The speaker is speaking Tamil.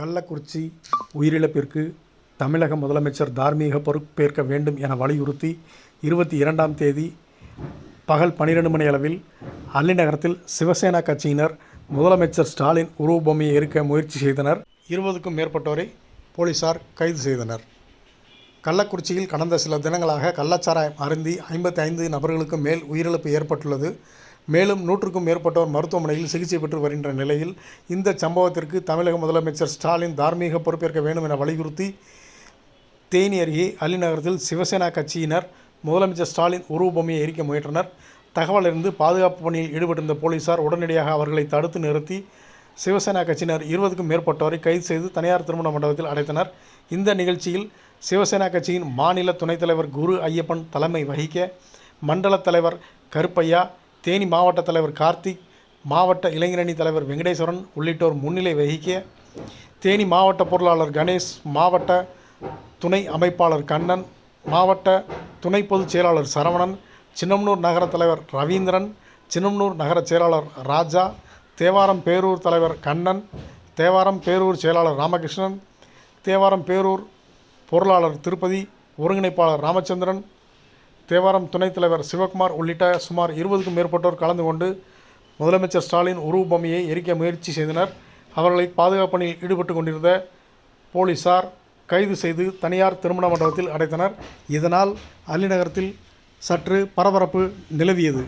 கள்ளக்குறிச்சி உயிரிழப்பிற்கு தமிழக முதலமைச்சர் தார்மீக பொறுப்பேற்க வேண்டும் என வலியுறுத்தி இருபத்தி இரண்டாம் தேதி பகல் பனிரெண்டு மணி அளவில் அல்லிநகரத்தில் சிவசேனா கட்சியினர் முதலமைச்சர் ஸ்டாலின் உருவபொம்மையை எரிக்க முயற்சி செய்தனர். இருபதுக்கும் மேற்பட்டோரை போலீசார் கைது செய்தனர். கள்ளக்குறிச்சியில் கடந்த சில தினங்களாக கள்ளச்சாராயம் அருந்தி ஐம்பத்தி ஐந்து நபர்களுக்கு மேல் உயிரிழப்பு ஏற்பட்டுள்ளது. மேலும் நூற்றுக்கும் மேற்பட்டோர் மருத்துவமனையில் சிகிச்சை பெற்று வருகின்ற நிலையில் இந்த சம்பவத்திற்கு தமிழக முதலமைச்சர் ஸ்டாலின் தார்மீக பொறுப்பேற்க வேண்டும் என வலியுறுத்தி தேனி அருகே அலிநகரத்தில் சிவசேனா கட்சியினர் முதலமைச்சர் ஸ்டாலின் உருவபொம்மையை எரிக்க முயன்றனர். தகவல் இருந்து பாதுகாப்பு பணியில் ஈடுபட்டிருந்த போலீசார் உடனடியாக அவர்களை தடுத்து நிறுத்தி சிவசேனா கட்சியினர் இருபதுக்கும் மேற்பட்டோரை கைது செய்து தனியார் திருமண மண்டபத்தில் அடைத்தனர். இந்த நிகழ்ச்சியில் சிவசேனா கட்சியின் மாநில துணைத் தலைவர் குரு ஐயப்பன் தலைமை வகிக்க மண்டல தலைவர் கருப்பையா தேனி மாவட்ட தலைவர் கார்த்திக் மாவட்ட இளைஞரணி தலைவர் வெங்கடேஸ்வரன் உள்ளிட்டோர் முன்னிலை வகிக்க தேனி மாவட்ட பொருளாளர் கணேஷ் மாவட்ட துணை அமைப்பாளர் கண்ணன் மாவட்ட துணை பொதுச் செயலாளர் சரவணன் சின்னம்னூர் நகர தலைவர் ரவீந்திரன் சின்னம்னூர் நகர செயலாளர் ராஜா தேவாரம் பேரூர் தலைவர் கண்ணன் தேவாரம் பேரூர் செயலாளர் ராமகிருஷ்ணன் தேவாரம் பேரூர் பொருளாளர் திருப்பதி ஒருங்கிணைப்பாளர் ராமச்சந்திரன் தேவாரம் துணைத் தலைவர் சிவகுமார் உள்ளிட்ட சுமார் இருபதுக்கும் மேற்பட்டோர் கலந்து கொண்டு முதலமைச்சர் ஸ்டாலின் உருவபொம்மையை எரிக்க முயற்சி செய்தனர். அவர்களை பாதுகாப்பு பணியில் ஈடுபட்டு கொண்டிருந்த போலீசார் கைது செய்து தனியார் திருமண மண்டபத்தில் அடைத்தனர். இதனால் அல்லிநகரத்தில் சற்று பரபரப்பு நிலவியது.